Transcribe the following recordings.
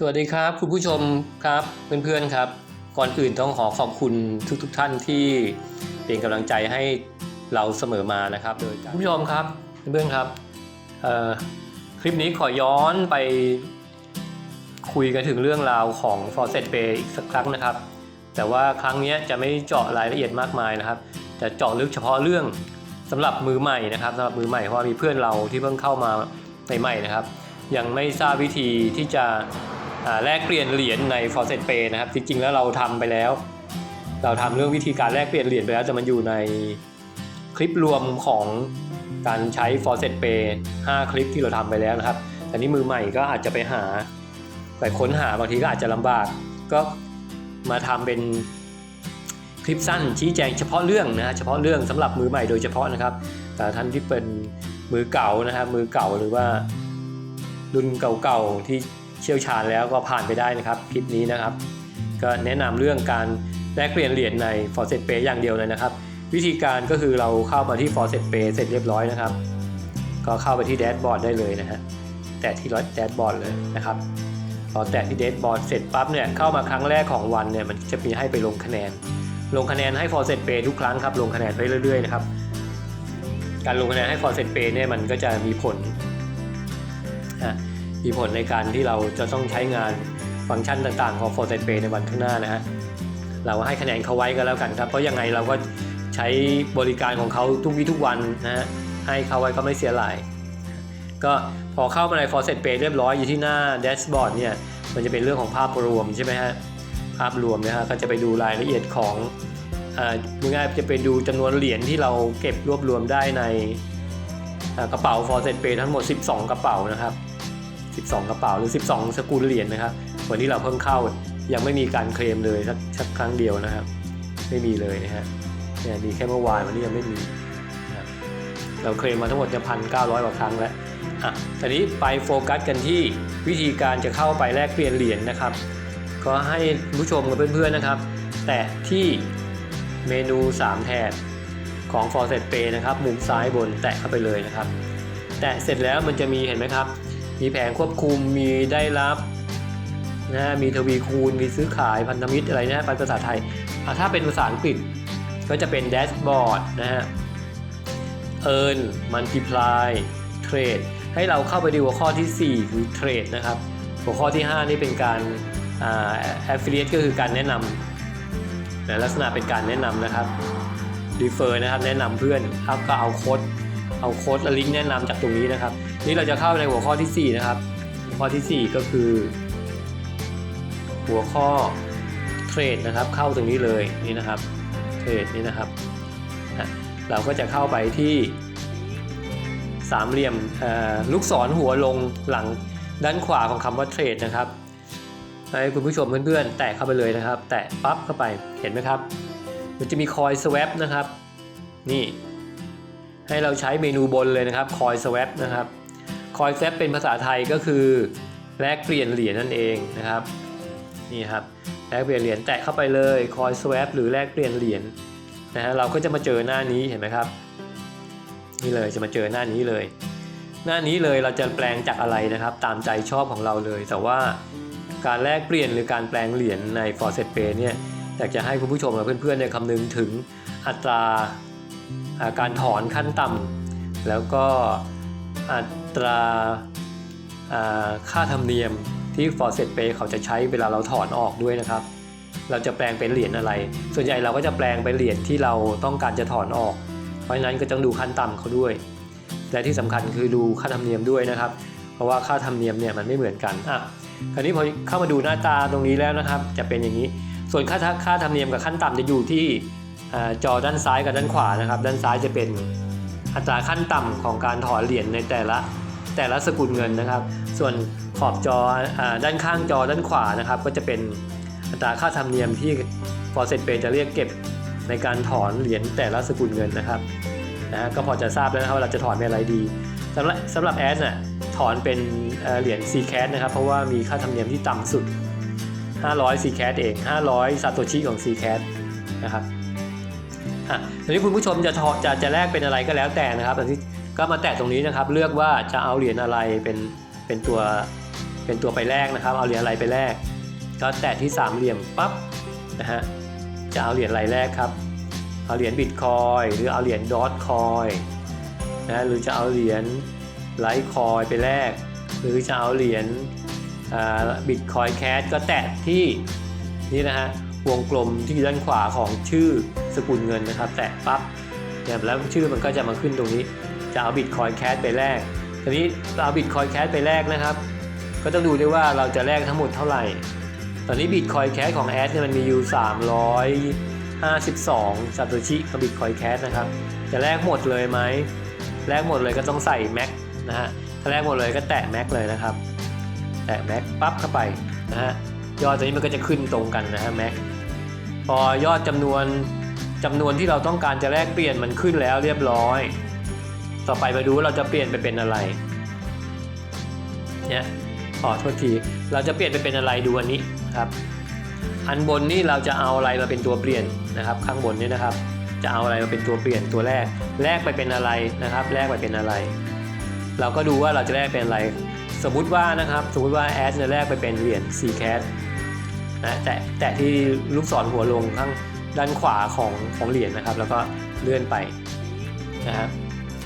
สวัสดีครับคุณผู้ชมครับเพื่อนๆครับ ก่อนอื่นต้องขอขอบคุณทุกๆทท่านที่เป็นกำลังใจให้เราเสมอมานะครับโดยการคุณผู้ชมครับเพื่อนๆครับเอ่อคลิปนี้ขอย้อนไปคุยกันถึงเรื่องราวของ f o r s e t Pay อีกสักครั้งนะครับ แต่ว่าครั้งนี้จะไม่เจาะรายละเอียดมากมายนะครับ จะเจาะลึกเฉพาะเรื่องสำหรับมือใหม่นะครับสำหรับมือใหม่เพราะว่ามีเพื่อนเราที่เพิ่งเข้ามาใหม่ๆนะครับ ยังไม่ทราบวิธีที่จะอ่า แลกเปลี่ยนเหรียญใน f o r s e t Pay นะครับจริงๆแล้วเราทำไปแล้ว เราทำเรื่องวิธีการแลกเปลี่ยนเหรียญไปแล้วแต่มันอยู่ในคลิปรวมของการใช้ f o r s e t Pay 5 คลิปที่เราทำไปแล้วนะครับแต่นี้มือใหม่ก็อาจจะไปหาไปค้นหาบางทีก็อาจจะลำบาก ก็มาทำเป็นคลิปสั้นชี้แจงเฉพาะเรื่องนะฮะเฉพาะเรื่องสำหรับมือใหม่โดยเฉพาะนะครับ แต่ท่านที่เป็นมือเก่านะครับมือเก่าหรือว่ารุ่นเก่าๆที่ เชี่ยวชาญแล้วก็ผ่านไปได้นะครับคลิปนี้นะครับ ก็แนะนำเรื่องการแลกเปลี่ยนเหรียญใน f o r s e t Pay อย่างเดียวเลยนะครับ วิธีการก็คือเราเข้ามาที่ f o r s e t Pay เสร็จเรียบร้อยนะครับ ก็เข้าไปที่แดชบอร์ดได้เลยนะฮะแตะที่แดชบอร์ดเลยนะครับพอแตะที่แดชบอร์ดเสร็จปั๊บเนี่ยเข้ามาครั้งแรกของวันเนี่ยมันจะมีให้ไปลงคะแนน ลงคะแนนให้ f o r s e t Pay ทุกครั้งครับลงคะแนนไปเรื่อยๆนะครับการลงคะแนนให้ f o r s e t Pay เนี่ยมันก็จะมีผลอะ มีผลในการที่เราจะต้องใช้งานฟังก์ชันต่างๆของ f o r s e Pay ในวันข้างหน้านะฮะเราให้คะแนนเขาไว้ก็แล้วกันครับ เพราะยังไงเราก็ใช้บริการของเขาทุกวี่ทุกวันนะฮะให้เขาไว้ก็ไม่เสียหลายก็พอเข้ามาใน f o r s e Pay เรียบร้อยอยู่ที่หน้าแดชบอร์ดเนี่ยมันจะเป็นเรื่องของภาพรวมใช่ไหมฮะภาพรวมนะฮะก็จะไปดูรายละเอียดของอ่าง่ายๆจะไปดูจำนวนเหรียญที่เราเก็บรวบรวมได้ในกระเป๋า f o r s e Pay ทั้งหมด 12 กระเป๋านะครับ 12 กระเป๋าหรือ 12 สกุลเหรียญนะครับ วันนี้เราเพิ่งเข้ายังไม่มีการเคลมเลยสักสักครั้งเดียวนะครับ ไม่มีเลยนะฮะเนี่ยมีแค่เมื่อวานวันนี้ยังไม่มีนะเราเคลมมาทั้งหมดจะพันเก้าร้อยกว่าครั้งแล้วอะตอนนี้ไปโฟกัสกันที่วิธีการจะเข้าไปแลกเปลี่ยนเหรียญนะครับ ก็ให้ผู้ชมกับเพื่อนๆนะครับ แตะที่เมนู 3 แถบของ f o r s e t Pay นะครับ มุมซ้ายบนแตะเข้าไปเลยนะครับ แตะเสร็จแล้วมันจะมีเห็นไหมครับ มีแผงควบคุมมีได้รับนะฮะมีทวีคูณ มีซื้อขายพันธมิตรอะไรนะเป็นภาษาไทยถ้าเป็นภาษาอังกฤษก็จะเป็นแดชบอร์ดนะฮะ earn multiply trade ให้เราเข้าไปดูหัวข้อที่ 4 คือ trade นะครับ หัวข้อที่ 5 นี่เป็นการอ่า affiliate ก็คือการแนะนำแต่ลักษณะเป็นการแนะนำนะครับ refer นะครับ แนะนำเพื่อนครับก็เอาโค้ดเอาโค้ดและลิงก์แนะนำจากตรงนี้นะครับ นี่เราจะเข้าในหัวข้อที่ 4 นะครับ หัวข้อที่ 4 ก็คือ หัวข้อเทรดนะครับ เข้าตรงนี้เลยนี่นะครับเทรดนี่นะครับเราก็จะเข้าไปที่สามเหลี่ยมลูกศรหัวลงหลังด้านขวาของคำว่าเทรดนะครับให้คุณผู้ชมเพื่อนๆ แตะเข้าไปเลยนะครับ แตะปั๊บเข้าไปเห็นไหมครับ มันจะมีคอยสว a p นะครับ นี่ ให้เราใช้เมนูบนเลยนะครับคอยสว a p นะครับ คอยสว a p เป็นภาษาไทยก็คือแลกเปลี่ยนเหรียญนั่นเองนะครับนี่ครับแลกเปลี่ยนเหรียญแตะเข้าไปเลยคอยสว a p หรือแลกเปลี่ยนเหรียญนะฮะเราก็จะมาเจอหน้านี้เห็นไหมครับ นี่เลยจะมาเจอหน้านี้เลย หน้านี้เลยเราจะแปลงจากอะไรนะครับ ตามใจชอบของเราเลย แต่ว่าการแลกเปลี่ยนหรือการแปลงเหรียญใน f o r s e t Pay เนี่ยอยากจะให้คุณผู้ชมและเพื่อนๆเนี่ยคำนึงถึงอัตราการถอนขั้นต่ำแล้วก็อั ตราอ่าค่าธรรมเนียมที่ f o r s e t Pay เขาจะใช้เวลาเราถอนออกด้วยนะครับ เราจะแปลงเป็นเหรียญอะไร ส่วนใหญ่เราก็จะแปลงเป็นเหรียญที่เราต้องการจะถอนออก เพราะฉะนั้นก็ต้องดูขั้นต่ำเขาด้วย และที่สำคัญคือดูค่าธรรมเนียมด้วยนะครับ เพราะว่าค่าธรรมเนียมเนี่ยมันไม่เหมือนกันอะคราวนี้พอเข้ามาดูหน้าตาตรงนี้แล้วนะครับ จะเป็นอย่างนี้ ส่วนค่าค่าธรรมเนียมกับขั้นต่ำจะอยู่ที่จอด้านซ้ายกับด้านขวานะครับ ด้านซ้ายจะเป็นอัตราขั้นต่ำของการถอนเหรียญในแต่ละ แต่ละสกุลเงินนะครับ ส่วนขอบจออด้านข้างจอด้านขวานะครับ ก็จะเป็นอัตราค่าธรรมเนียมที่ f o r s e t Pay จะเรียกเก็บในการถอนเหรียญแต่ละสกุลเงินนะครับนะฮะก็พอจะทราบแล้วนะครับว่าเราจะถอนเป็นอะไรดีสำหรับสำหรับแอดน่ะถอนเป็นเหรียญ c c a s นะครับ เพราะว่ามีค่าธรรมเนียมที่ต่ำสุด 500 c c a s เอง 500ซาโตชิของ c c a s นะครับอะทีนี้คุณผู้ชมจะถอดจะจะแลกเป็นอะไรก็แล้วแต่นะครับตอนนี้ ก็มาแตะตรงนี้นะครับ เลือกว่าจะเอาเหรียญอะไรเป็นเป็นตัวเป็นตัวไปแลกนะครับ เอาเหรียญอะไรไปแลกก็แตะที่สามเหลี่ยมปั๊บนะฮะจะเอาเหรียญอะไรแลกครับ เอาเหรียญบิตคอยหรือเอาเหรียญดอทคอยนะหรือจะเอาเหรียญไลท์คอยไปแลกหรือจะเอาเหรียญบิตคอยแคสก็แตะที่นี่นะฮะวงกลมที่ด้านขวาของชื่อสกุลเงินนะครับ แตะปั๊บเนี่ยแล้วชื่อมันก็จะมาขึ้นตรงนี้ จะเอาบิตคอยแคสไปแลกทีนี้เราเอาบิตคอยแคสไปแลกนะครับ ก็ต้องดูด้วยว่าเราจะแลกทั้งหมดเท่าไหร่ ตอนนี้บิตคอยแคสของแอดเนี่ยมันมีอยู่ 352ซาโตชิกับบิตคอยแคสนะครับ จะแลกหมดเลยไหมแลกหมดเลยก็ต้องใส่แม็กนะฮะ ถ้าแลกหมดเลยก็แตะแม็กเลยนะครับ แตะแม็กปั๊บเข้าไปนะฮะ ยอดตัวนี้มันก็จะขึ้นตรงกันนะฮะแม็ก พอยอดจำนวนจำนวนที่เราต้องการจะแลกเปลี่ยนมันขึ้นแล้วเรียบร้อย ต่อไปมาดูว่าเราจะเปลี่ยนไปเป็นอะไรเนี่ยขอโทษทีเราจะเปลี่ยนไปเป็นอะไรดูอันนี้ครับอันบนนี่เราจะเอาอะไรมาเป็นตัวเปลี่ยนนะครับ ข้างบนนี่นะครับ จะเอาอะไรมาเป็นตัวเปลี่ยนตัวแรกแรกไปเป็นอะไรนะครับแรกไปเป็นอะไร เราก็ดูว่าเราจะแรกเป็นอะไร สมมุติว่านะครับ สมมติว่าแอดจะแรกไปเป็นเหรียญ c c a t นะแต่แต่ที่ลูกศรหัวลงข้างด้านขวาของของเหรียญนะครับ แล้วก็เลื่อนไปนะครับ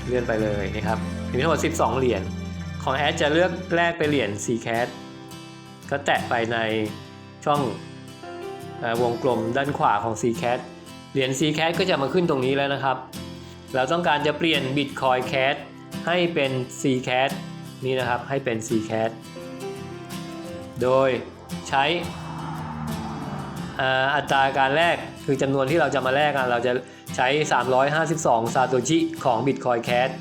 เลื่อนไปเลยนะครับมีทั้งหมด 12 เหรียญของแอดจะเลือกแลกไปเหรียญ c c a t ก็แตะไปในช่องวงกลมด้านขวาของ c c a t เหรียญ c c a t ก็จะมาขึ้นตรงนี้แล้วนะครับ เราต้องการจะเปลี่ยน Bitcoin Cash ให้เป็น c c a t นี่นะครับให้เป็น c c a t โดยใช้อัตราการแลกคือจำนวนที่เราจะมาแลกเราจะ ใช้ 352 ซาโตชิของ Bitcoin Cash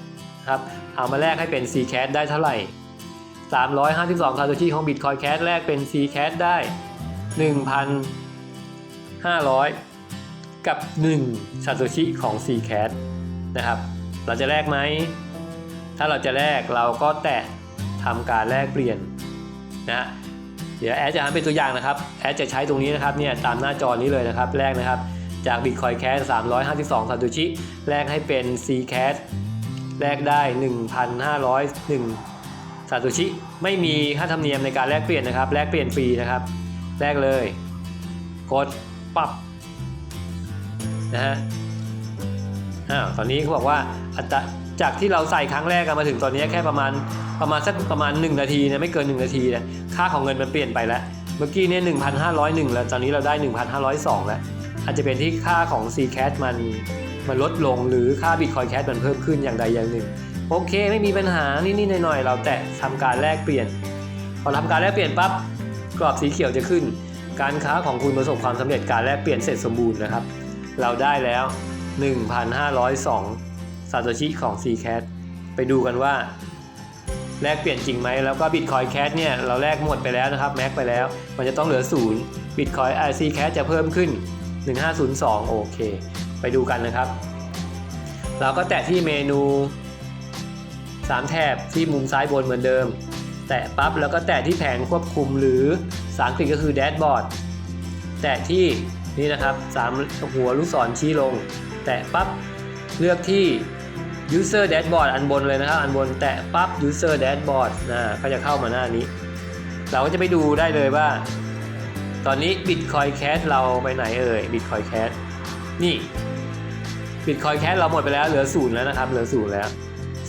ครับเอามาแลกให้เป็น C Cash ได้เท่าไหร่ 352 ซาโตชิของ Bitcoin Cash แลกเป็น C Cash ได้ 1,500 กับ 1 ซาโตชิของ C Cash นะครับ เราจะแลกไหม ถ้าเราจะแลกเราก็แตะทำการแลกเปลี่ยนนะเดี๋ยวแอดจะทำเป็นตัวอย่างนะครับ แอดจะใช้ตรงนี้นะครับเนี่ยตามหน้าจอนี้เลยนะครับ แรกนะครับ จาก Bitcoin Cash 352ซาโตชิแลกให้เป็น C Cash แลกได้ 1,501ซาโตชิไม่มีค่าธรรมเนียมในการแลกเปลี่ยนนะครับ แลกเปลี่ยนฟรีนะครับ แลกเลย กดปับนะฮะอ้าวตอนนี้เขาบอกว่าอัตราจากที่เราใส่ครั้งแรกกันมาถึงตอนนี้แค่ประมาณประมาณสักประมาณ 1 นาทีนะไม่เกิน 1 นาทีนะค่าของเงินมันเปลี่ยนไปแล้ว เมื่อกี้เนี่ย1,501แล้วตอนนี้เราได้1,502แล้ว อาจจะเป็นที่ค่าของ C c a s มันมันลดลงหรือค่า Bitcoin Cash มันเพิ่มขึ้นอย่างใดอย่างหนึ่ง โอเค ไม่มีปัญหานิดๆหน่อยๆ เราแตะทำการแลกเปลี่ยน พอทำการแลกเปลี่ยนปั๊บกรอบสีเขียวจะขึ้น การค้าของคุณประสบความสำเร็จการแลกเปลี่ยนเสร็จสมบูรณ์นะครับ เราได้แล้ว 1,502ซาโตชิของ c c a t ไปดูกันว่าแลกเปลี่ยนจริงไหมแล้วก็ Bitcoin Cash เนี่ยเราแลกหมดไปแล้วนะครับแม็กไปแล้ว มันจะต้องเหลือ0 Bitcoin i c Cash จะเพิ่มขึ้น 1502 โอเค ไปดูกันนะครับ เราก็แตะที่เมนู 3 แถบที่มุมซ้ายบนเหมือนเดิม แตะปั๊บแล้วก็แตะที่แผงควบคุมหรือภาษาอังกฤษก็คือ Dashboard แตะที่นี่นะครับสามหัวลูกศรชี้ลง แตะปั๊บเลือกที่ user dashboard อันบนเลยนะครับ อันบนแตะปั๊บ user dashboard นะก็จะเข้ามาหน้านี้ เราก็จะไปดูได้เลยว่า ตอนนี้ bitcoin cash เราไปไหนเอ่ย bitcoin cash นี่ bitcoin cash เราหมดไปแล้วเหลือศูนย์แล้วนะครับเหลือศูนย์แล้ว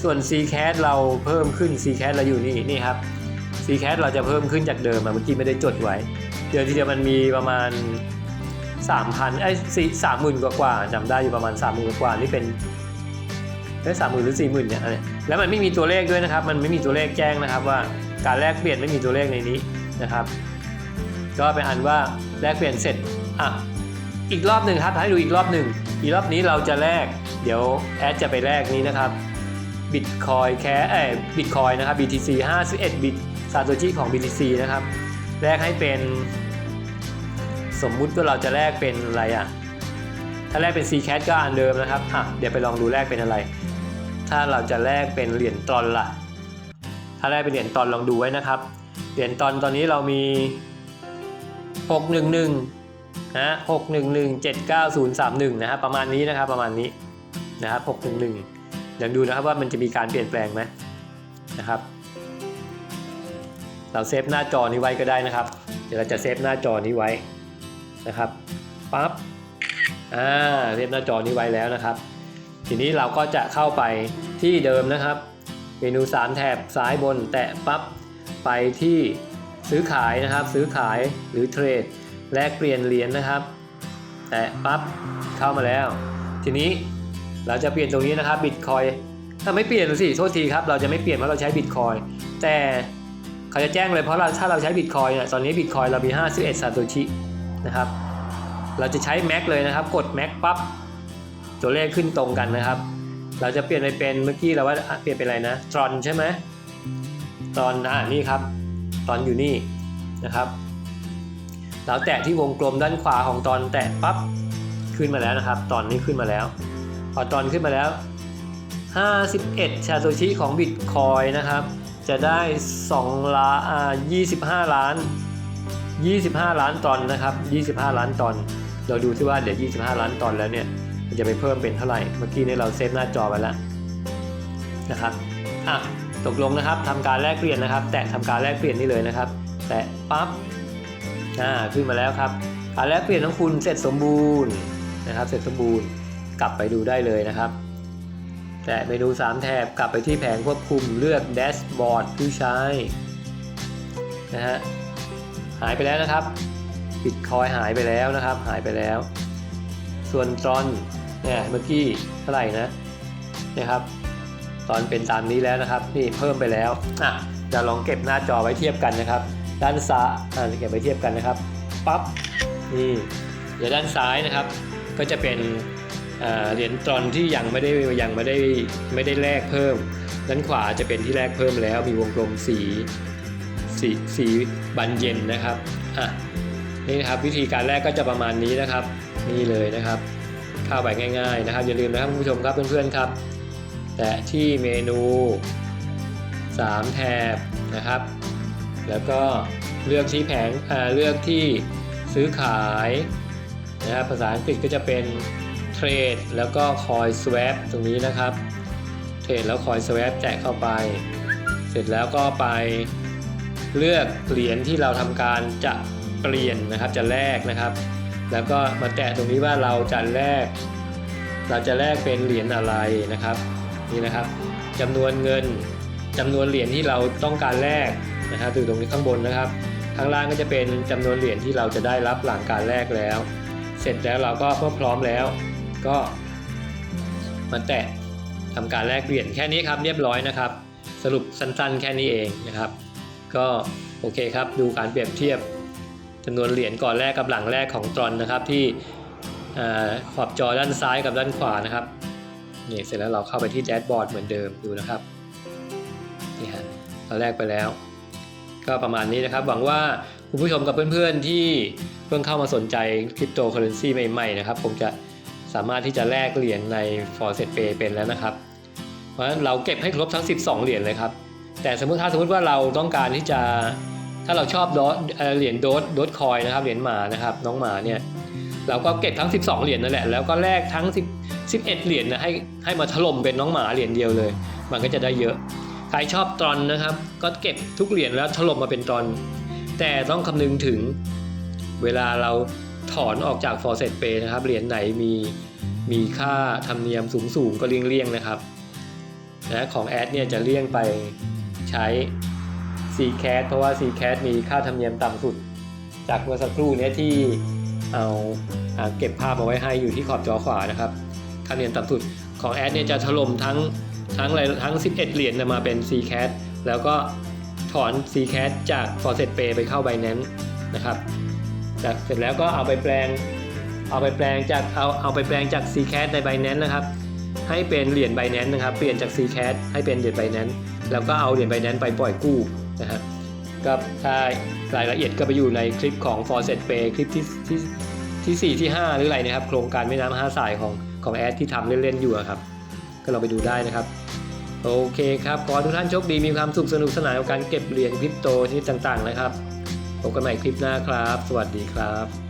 ส่วน c cash เราเพิ่มขึ้น c cash เราอยู่นี่นี่ครับ c cash เราจะเพิ่มขึ้นจากเดิมอะเมื่อกี้ไม่ได้จดไว้ เดือนที่เดียวมันมีประมาณ 3,000ไอ้สี่สามหมื่นกว่าๆจำได้อยู่ประมาณ3 0,000กว่าๆนี่เป็นได้สามหมื่นหรือสี่หมื่นเนี่ยแล้วมันไม่มีตัวเลขด้วยนะครับ มันไม่มีตัวเลขแจ้งนะครับว่าการแลกเปลี่ยนไม่มีตัวเลขในนี้นะครับ ก็เป็นอันว่าแลกเปลี่ยนเสร็จอะอีกรอบหนึ่งครับให้ดูอีกรอบหนึ่งอีกรอบนี้เราจะแลกเดี๋ยวแอดจะไปแลกนี้นะครับ Bitcoin แคเอ้ย Bitcoin นะครับ BTC 51บิตซาโตชิของ BTC นะครับแลกให้เป็นสมมุติว่าเราจะแลกเป็นอะไรอะถ้าแลกเป็น C c a t ก็อันเดิมนะครับอะเดี๋ยวไปลองดูแลกเป็นอะไร ถ้าเราจะแลกเป็นเหรียญตอนล่ะ ถ้าแลกเป็นเหรียญตอนลองดูไว้นะครับเหรียญตอนตอนนี้เรามี 611นะ611 79031นะครับประมาณนี้นะครับประมาณนี้นะครับ611เดี๋ยวดูนะครับว่ามันจะมีการเปลี่ยนแปลงไหมนะครับ เราเซฟหน้าจอนี้ไว้ก็ได้นะครับ เดี๋ยวเราจะเซฟหน้าจอนี้ไว้นะครับปั๊บอ่าเซฟหน้าจอนี้ไว้แล้วนะครับ ทีนี้เราก็จะเข้าไปที่เดิมนะครับ เมนู 3 แถบซ้ายบนแตะปั๊บไปที่ ซื้อขายนะครับ ซื้อขายหรือเทรด แลกเปลี่ยนเหรียญนะครับ แตะปั๊บเข้ามาแล้ว ทีนี้เราจะเปลี่ยนตรงนี้นะครับบิตคอยถ้าไม่เปลี่ยนสิโทษทีครับ เราจะไม่เปลี่ยนเพราะเราใช้บิตคอยแต่เขาจะแจ้งเลยเพราะเราถ้าเราใช้บิตคอยเนี่ยตอนนี้บิตคอยเรามี 51ซาโตชินะครับ เราจะใช้แม็กเลยนะครับ กดแม็กปั๊บตัวเลขขึ้นตรงกันนะครับ เราจะเปลี่ยนไปเป็นเมื่อกี้เราว่าเปลี่ยนเป็นอะไรนะตรอนใช่ไหมตรอนอ่านี่ครับ ตอนอยู่นี่นะครับเราแตะที่วงกลมด้านขวาของตอนแตะปั๊บขึ้นมาแล้วนะครับ ตอนนี้ขึ้นมาแล้ว พอตอนขึ้นมาแล้ว 51 ชาโตชิของบิตคอยนะครับ จะได้2ล้านอ่า25 ล้าน 25 ล้านตอนนะครับ 25 ล้านตอน เราดูที่ว่าเดี๋ยว 25 ล้านตอนแล้วเนี่ยมันจะไปเพิ่มเป็นเท่าไหร่ เมื่อกี้เนี่ยเราเซฟหน้าจอไปแล้วนะครับ อะ ตกลงนะครับทำการแลกเปลี่ยนนะครับ แตะทำการแลกเปลี่ยนนี่เลยนะครับ แตะปั๊บอ่าขึ้นมาแล้วครับการแลกเปลี่ยนของคุณเสร็จสมบูรณ์นะครับ เสร็จสมบูรณ์กลับไปดูได้เลยนะครับ แตะเมนู 3 แถบกลับไปที่แผงควบคุมเลือกแดชบอร์ดผู้ใช้นะฮะหายไปแล้วนะครับบิตคอยหายไปแล้วนะครับ หายไปแล้ว ส่วนตอนเนี่ยเมื่อกี้เท่าไหร่นะนี่ยครับ ตอนเป็นตามนี้แล้วนะครับ นี่เพิ่มไปแล้วอะจะลองเก็บหน้าจอไว้เทียบกันนะครับ ด้านซ้ายอ่าเก็บไว้เทียบกันนะครับปั๊บนี่เดี๋ยวด้านซ้ายนะครับ ก็จะเป็นเหรียญตรอนที่ยังไม่ได้ยังไม่ได้ไม่ได้แลกเพิ่ม ด้านขวาจะเป็นที่แลกเพิ่มแล้วมีวงกลมสีสีสีบันเย็นนะครับอะนี่นะครับวิธีการแรกก็จะประมาณนี้นะครับ นี่เลยนะครับ เข้าไปง่าย ๆนะครับ อย่าลืมนะครับคุณผู้ชมครับเพื่อนๆครับ แตะที่เมนู 3 แถบนะครับ แล้วก็เลือกที่แผงเลือกที่ซื้อขายนะครับภาษาอังกฤษก็จะเป็นเทรดแล้วก็คอย swap ตรงนี้นะครับเทรดแล้วคอย swap แตะเข้าไป เสร็จแล้วก็ไปเลือกเหรียญที่เราทำการจะเปลี่ยนนะครับจะแลกนะครับ แล้วก็มาแตะตรงนี้ว่าเราจะแลกเราจะแลกเป็นเหรียญอะไรนะครับ นี่นะครับจำนวนเงินจำนวนเหรียญที่เราต้องการแลกนะครับอยู่ตรงนี้ข้างบนนะครับ ข้างล่างก็จะเป็นจำนวนเหรียญที่เราจะได้รับหลังการแลกแล้ว เสร็จแล้วเราก็เมื่อพร้อมแล้ว ก็มาแตะทำการแลกเปลี่ยนแค่นี้ครับเรียบร้อยนะครับ สรุปสั้นๆ แค่นี้เองนะครับ ก็โอเคครับดูการเปรียบเทียบจำนวนเหรียญก่อนแรกกับหลังแรกของตรอนนะครับที่อขอบจอด้านซ้ายกับด้านขวานะครับ นี่เสร็จแล้วเราเข้าไปที่แดชบอร์ดเหมือนเดิมดูนะครับนี่ฮะเราแรกไปแล้ว ก็ประมาณนี้นะครับ หวังว่าคุณผู้ชมกับเพื่อนๆที่เพิ่งเข้ามาสนใจคริปโตเคอเรนซีใหม่ๆนะครับผมจะสามารถที่จะแลกเหรียญใน f o r s e t Pay เป็นแล้วนะครับ เพราะฉะนั้นเราเก็บให้ครบทั้ง 12 เหรียญเลยครับ แต่สมมติถ้าสมมติว่าเราต้องการที่จะถ้าเราชอบดสเอ่อเหรียญโดสโดสคอยนะครับเหรียญหมานะครับน้องหมาเนี่ยเราก็เก็บทั้ง 12 เหรียญนั่นแหละแล้วก็แลกทั้ง10 11 เหรียญนะให้ให้มาถล่มเป็นน้องหมาเหรียญเดียวเลย มันก็จะได้เยอะ ใครชอบตรอนนะครับ ก็เก็บทุกเหรียญแล้วถล่มมาเป็นตรอน แต่ต้องคำนึงถึงเวลาเราถอนออกจาก f o r s e t Pay นะครับ เหรียญไหนมีมีค่าธรรมเนียมสูงสูงก็เลี่ยงๆนะครับนะของแอดเนี่ยจะเลี่ยงไปใช้ c c a t เพราะว่า c c a t มีค่าธรรมเนียมต่ำสุด จากเมื่อสักครู่เนี้ที่เอาอ่าเก็บภาพมาไว้ให้อยู่ที่ขอบจอขวานะครับ ค่าธรรมเนียมต่ำสุดของแอดเนี่ยจะถล่มทั้งทั้งอะไรทั้ง 11 เหรียญมาเป็น c c a t แล้วก็ถอน c c a t จาก f o r s e t Pay ไปเข้า Binance นะครับจากเสร็จแล้วก็เอาไปแปลงเอาไปแปลงจากเอาเอาไปแปลงจาก c c a t ใน Binance นะครับให้เป็นเหรียญ Binance นะครับเปลี่ยนจาก c c a t ให้เป็นเหรียญ Binance แล้วก็เอาเหรียญ Binance ไปปล่อยกู้นะฮะก็ถ้ารายละเอียดก็ไปอยู่ในคลิปของ f o r s e t Pay คลิปที่ที่ที่ 4 ที่ 5 หรืออะไรนะครับ โครงการแม่น้ำห้าสายของ ของแอดที่ทำเล่นๆอยู่ครับ ก็ลองไปดูได้นะครับ โอเคครับ ขอทุกท่านโชคดีมีความสุขสนุกสนานกับการเก็บเหรียญคริปโตชนิดต่างๆนะครับพบกันใหม่คลิปหน้าครับ สวัสดีครับ